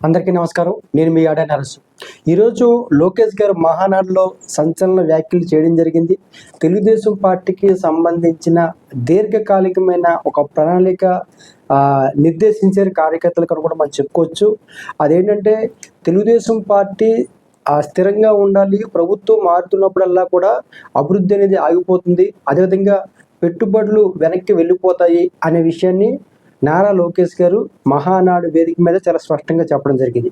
అందరికీ నమస్కారం. నేను మీ ఆడ నరసు. ఈరోజు లోకేష్ గారు మహానాడులో సంచలన వ్యాఖ్యలు చేయడం జరిగింది. తెలుగుదేశం పార్టీకి సంబంధించిన దీర్ఘకాలికమైన ఒక ప్రణాళిక నిర్దేశించే నిర్దేశించారు కార్యకర్తలకు అని కూడా మనం చెప్పుకోవచ్చు. అదేంటంటే తెలుగుదేశం పార్టీ స్థిరంగా ఉండాలి. ప్రభుత్వం మారుతున్నప్పుడల్లా కూడా అభివృద్ధి అనేది ఆగిపోతుంది. అదేవిధంగా పెట్టుబడులు వెనక్కి వెళ్ళిపోతాయి అనే విషయాన్ని నారా లోకేష్ గారు మహానాడు వేదిక మీద చాలా స్పష్టంగా చెప్పడం జరిగింది.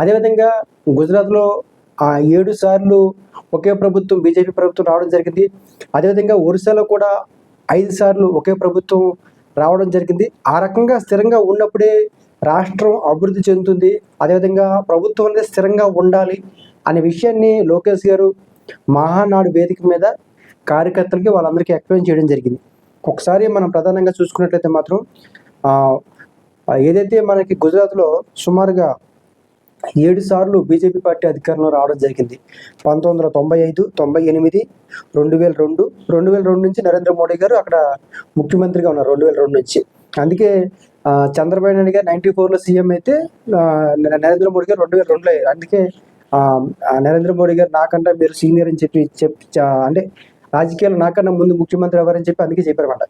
అదేవిధంగా గుజరాత్లో ఆ ఏడు సార్లు ఒకే ప్రభుత్వం బీజేపీ ప్రభుత్వం రావడం జరిగింది. అదేవిధంగా ఒరిస్సాలో కూడా ఐదు సార్లు ఒకే ప్రభుత్వం రావడం జరిగింది. ఆ రకంగా స్థిరంగా ఉన్నప్పుడే రాష్ట్రం అభివృద్ధి చెందుతుంది. అదేవిధంగా ప్రభుత్వం అనేది స్థిరంగా ఉండాలి అనే విషయాన్ని లోకేష్ గారు మహానాడు వేదిక మీద కార్యకర్తలకి వాళ్ళందరికీ ఎక్స్ప్లెయిన్ చేయడం జరిగింది. ఒకసారి మనం ప్రధానంగా చూసుకున్నట్లయితే మాత్రం ఏదైతే మనకి గుజరాత్లో సుమారుగా ఏడు సార్లు బీజేపీ పార్టీ అధికారంలో రావడం జరిగింది. పంతొమ్మిది వందల తొంభై ఐదు తొంభై ఎనిమిది రెండు వేల రెండు రెండు వేల రెండు నుంచి నరేంద్ర మోడీ గారు అక్కడ ముఖ్యమంత్రిగా ఉన్నారు రెండు వేల రెండు నుంచి. అందుకే చంద్రబాబు నాయుడు గారు నైన్టీ ఫోర్లో సీఎం అయితే నరేంద్ర మోడీ గారు రెండు వేల రెండులో అయ్యారు అందుకే నరేంద్ర మోడీ గారు నాకంటే మీరు సీనియర్ అని చెప్పి చెప్పి అంటే రాజకీయాలు నాకన్నా ముందు ముఖ్యమంత్రి ఎవరని చెప్పి అందుకే చెప్పారన్నమాట.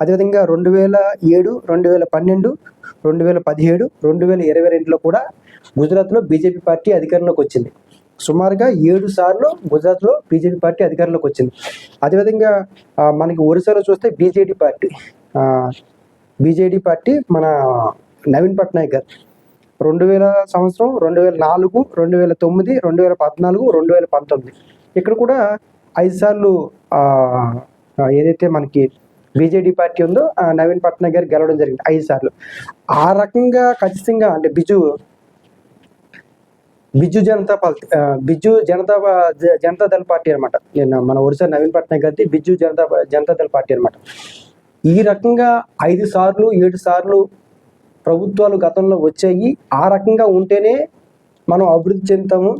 అదేవిధంగా రెండు వేల ఏడు రెండు వేల పన్నెండు రెండు వేల పదిహేడు రెండు వేల ఇరవై రెండులో కూడా గుజరాత్లో బీజేపీ పార్టీ అధికారంలోకి వచ్చింది. సుమారుగా ఏడు సార్లు గుజరాత్లో బీజేపీ పార్టీ అధికారంలోకి వచ్చింది. అదేవిధంగా మనకి ఒరిస్సాలో చూస్తే బీజేడీ పార్టీ బీజేడీ పార్టీ మన నవీన్ పట్నాయక్ గారు. రెండు వేల సంవత్సరం రెండు వేల నాలుగు రెండు వేల తొమ్మిది రెండు వేల పద్నాలుగు రెండు వేల పంతొమ్మిది. ఇక్కడ కూడా ఐదు సార్లు ఏదైతే మనకి బీజేడీ పార్టీ ఉందో ఆ నవీన్ పట్నాయక్ గారు గెలవడం జరిగింది ఐదు సార్లు. ఆ రకంగా ఖచ్చితంగా అంటే బిజు బిజు జనతా పార్టీ బిజు జనతా జనతా దళ పార్టీ అనమాట నేను మన ఒరిస్సా నవీన్ పట్నాయక్ గారిది బిజు జనతా జనతా దళ పార్టీ అనమాట ఈ రకంగా ఐదు సార్లు ఏడు సార్లు ప్రభుత్వాలు గతంలో వచ్చాయి. ఆ రకంగా ఉంటేనే మనం అభివృద్ధి చెందుతాము.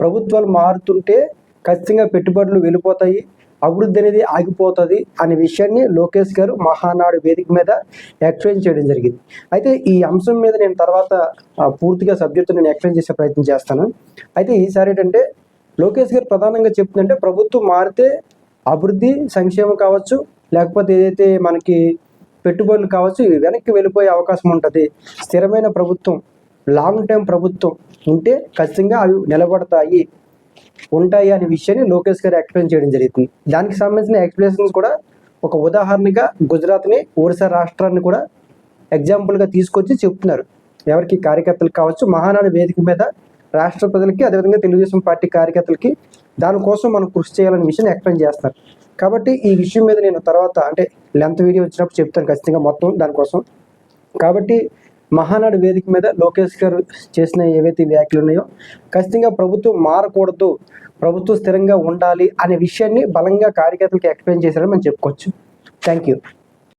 ప్రభుత్వాలు మారుతుంటే ఖచ్చితంగా పెట్టుబడులు వెళ్ళిపోతాయి. అభివృద్ధి అనేది ఆగిపోతుంది అనే విషయాన్ని లోకేష్ గారు మహానాడు వేదిక మీద ఎక్స్ప్లెయిన్ చేయడం జరిగింది. అయితే ఈ అంశం మీద నేను తర్వాత పూర్తిగా సబ్జెక్టు నేను ఎక్స్ప్లెయిన్ చేసే ప్రయత్నం చేస్తాను. అయితే ఈసారి ఏంటంటే లోకేష్ గారు ప్రధానంగా చెప్తుందంటే ప్రభుత్వం మారితే అభివృద్ధి సంక్షేమం కావచ్చు లేకపోతే ఏదైతే మనకి పెట్టుబడులు కావచ్చు వెనక్కి వెళ్ళిపోయే అవకాశం ఉంటుంది. స్థిరమైన ప్రభుత్వం లాంగ్ టైం ప్రభుత్వం ఉంటే ఖచ్చితంగా అవి నిలబడతాయి. ఉంటాయి అనే విషయాన్ని లోకేష్ గారు ఎక్స్ప్లెయిన్ చేయడం జరుగుతుంది. దానికి సంబంధించిన ఎక్స్ప్లెనేషన్స్ కూడా ఒక ఉదాహరణగా గుజరాత్ని ఒరిస్సా రాష్ట్రాన్ని కూడా ఎగ్జాంపుల్గా తీసుకొచ్చి చెప్తున్నారు. ఎవరికి కార్యకర్తలు కావచ్చు మహానాడు వేదిక మీద రాష్ట్ర ప్రజలకి అదేవిధంగా తెలుగుదేశం పార్టీ కార్యకర్తలకి దానికోసం మనం కృషి చేయాలనే విషయం ఎక్స్ప్లెయిన్ చేస్తారు కాబట్టి ఈ విషయం మీద నేను తర్వాత అంటే లెంత్ వీడియో వచ్చినప్పుడు చెప్తాను ఖచ్చితంగా మొత్తం దానికోసం. కాబట్టి మహానాడు వేదిక మీద లోకేష్ గారు చేసిన ఏవైతే వ్యాఖ్యలు ఉన్నాయో ఖచ్చితంగా ప్రభుత్వం మారకూడదు ప్రభుత్వం స్థిరంగా ఉండాలి అనే విషయాన్ని బలంగా కార్యకర్తలకు ఎక్స్ప్లెయిన్ చేశారని మనం చెప్పుకోవచ్చు. Thank you